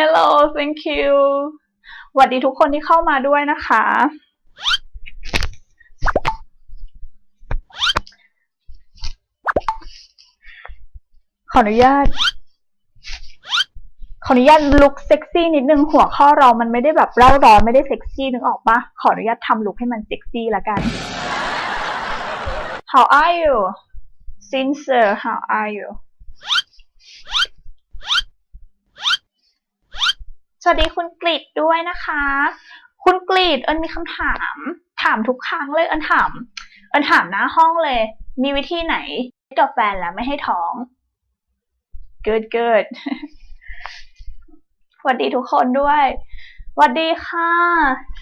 Hello thank you สวัสดีทุกคนที่เข้ามาด้วยนะคะ ขออนุญาต ขออนุญาตลุคเซ็กซี่นิดนึง หัวข้อเรามันไม่ได้แบบเร่าร้อนไม่ได้เซ็กซี่นึกออกปะขออนุญาตทำลุคให้มันเซ็กซี่ละกัน How are you Sincere How are you สวัสดีคุณกริดด้วยนะคะ คุณกริดเอิญมีคำถาม ถามทุกครั้งเลยเอิญถาม เอิญถามหน้าห้องเลย มีวิธีไหนกับแฟนแล้วไม่ให้ท้อง good good สวัสดีทุกคนด้วยสวัสดีค่ะ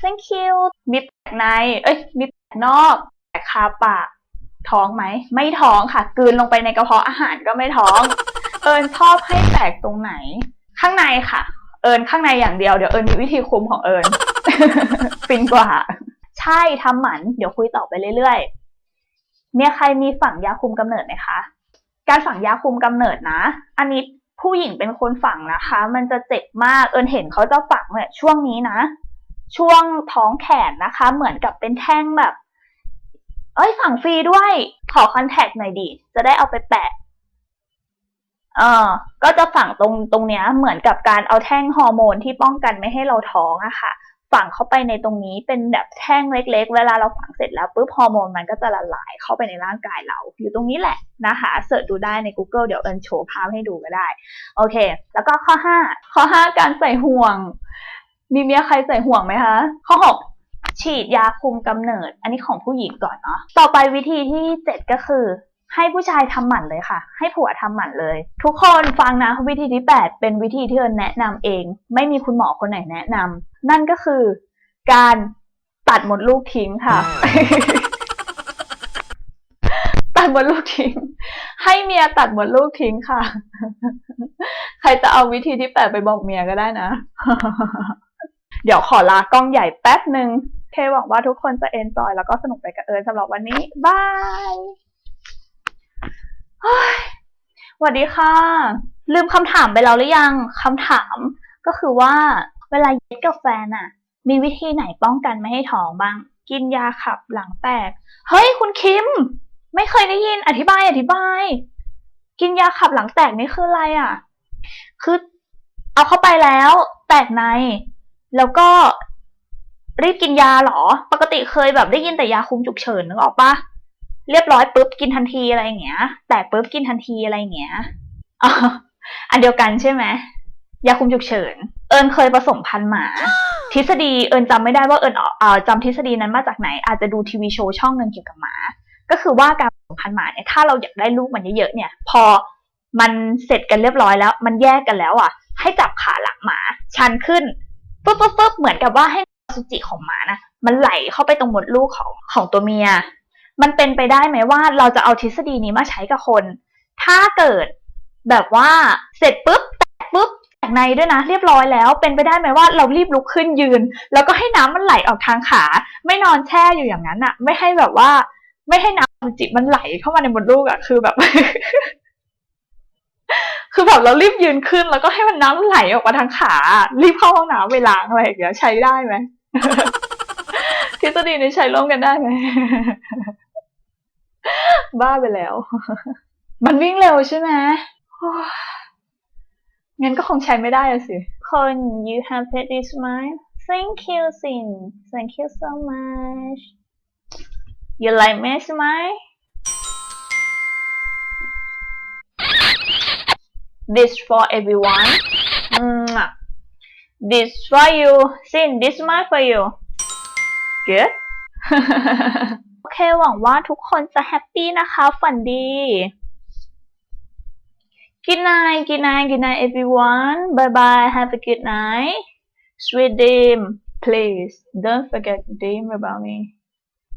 thank you มีแตกใน เอ้ย มีแตกนอกแตกคาปาก ท้องไหม ไม่ท้องค่ะ กืนลงไปในกระเพาะอาหารก็ไม่ท้อง เอิญชอบให้แตกตรงไหน ข้างในค่ะ เอิญข้างในอย่างเดียวเดี๋ยวเอิญมีวิธีคุมของเอิญฟินกว่า ใช่ทำหมัน เดี๋ยวคุยต่อไปเรื่อยๆเมียใครมีฝังยาคุมกำเนิดไหมคะ การฝังยาคุมกำเนิดนะ อันนี้ผู้หญิงเป็นคนฝังนะคะ มันจะเจ็บมากเอิญเห็นเขาจะฝังเนี่ยช่วงนี้นะ ช่วงท้องแขนนะคะ เหมือนกับเป็นแท่งแบบ เอ้ยฝังฟรีด้วยขอคอนแทคหน่อยดิจะได้เอาไปแปะ เออก็จะฝังตรงตรงเนี้ยเหมือนกับการเอาแท่งฮอร์โมนที่ป้องกันไม่ให้เราท้องอะค่ะ ฝังเข้าไปในตรงนี้เป็นแบบแท่งเล็ก ๆ เวลาเราฝังเสร็จแล้วปุ๊บฮอร์โมนมันก็จะละลายเข้าไปในร่างกายเรา อยู่ตรงนี้แหละนะคะเสิร์ชดูได้ใน Google เดี๋ยวเอิญโชว์ภาพให้ดูก็ได้ โอเค แล้วก็ข้อ 5 ข้อ 5 การใส่ห่วง มีเมียใครใส่ห่วงไหมคะ ข้อ 6ฉีดยาคุมกำเนิด อันนี้ของผู้หญิงก่อนเนาะ ต่อไปวิธีที่ 7 ก็คือ ให้ผู้ชายทำหมันเลยค่ะ ให้ผัวทำหมันเลย ทุกคนฟังนะวิธีที่ 8 เป็นวิธีที่เอิญแนะนำเอง ไม่มีคุณหมอคนไหนแนะนำนั่นก็คือ การตัดหมดลูกทิ้งค่ะ ตัดหมดลูกทิ้ง ให้เมียตัดหมดลูกทิ้งค่ะ ใครจะเอาวิธีที่แปดไปบอกเมียก็ได้นะ เดี๋ยวขอลากล้องใหญ่แป๊บหนึ่งเคหวังว่าทุกคนจะเอนจอยแล้วก็สนุกไปกับเอิญสำหรับวันนี้ บาย สวัสดีค่ะ ลืมคำถามไปแล้วหรือยังคำถามก็คือว่า เวลาเย็ดกับแฟนอะมีวิธีไหนป้องกันไม่ให้ท้องบ้าง กินยาขับหลังแตก เฮ้ย คุณคิม ไม่เคยได้ยินอธิบายอธิบาย กินยาขับหลังแตกนี่คืออะไรอะ่ะคือเอาเข้าไปแล้ว แตกใน แล้วก็รีบกินยาหรอ ปกติเคยแบบได้ยินแต่ยาคุมฉุกเฉินนึกออกปะ เรียบร้อยปุ๊บกินทันทีอะไรเงี้ย แตกปุ๊บกินทันทีอะไรเงี้ยอ๋ออันเดียวกันใช่ไหมยาคุมฉุกเฉิน เอิญเคยผสมพันธุ์หมา ทฤษฎีเอิญจำไม่ได้ว่าเอิญเอ่อจำทฤษฎีนั้นมาจากไหน อาจจะดูทีวีโชว์ช่องหนึ่งเกี่ยวกับหมา ก็คือว่าการผสมพันธุ์หมาเนี่ยถ้าเราอยากได้ลูกมันเยอะๆเนี่ย พอมันเสร็จกันเรียบร้อยแล้ว มันแยกกันแล้วอะ ให้จับขาหลังหมาชันขึ้นปุ๊บปุ๊บปุ๊บเหมือนกับว่าให้อสุจิของหมานะมันไหลเข้าไปตรงมดลูกของของตัวเมีย มันเป็นไปได้ไหมว่าเราจะเอาทฤษฎีนี้มาใช้กับคน ถ้าเกิดแบบว่าเสร็จปุ๊บแตกปุ๊บแตกในด้วยนะ เรียบร้อยแล้ว เป็นไปได้ไหมว่าเรารีบลุกขึ้นยืน แล้วก็ให้น้ำมันไหลออกทางขา ไม่นอนแช่อยู่อย่างนั้นอะไม่ให้แบบว่า ไม่ให้น้ำจิมันไหลเข้ามาในมดลูกอะคือแบบ คือแบบเรารีบยืนขึ้นแล้วก็ให้มันน้ำไหลออกมาทางขา รีบเข้าห้องน้ำไปล้างอะไรอย่างเงี้ยใช้ได้ไหมทฤษฎีนี้ใช้ร่วมกันได้ไหม บ้าไปแล้ว มันวิ่งเร็วใช่ไหมงั้นก็คงใช้ไม่ได้สิคน you have pretty smile thank you Sin thank you so much you like my smile this for everyone this for you Sin this smile for you good เคหวังว่าทุกคนจะแฮปปี้นะคะ ฝันดี Good night, good night, good night, everyone. Bye bye. Have a good night. Sweet dream. Please don't forget dream about me.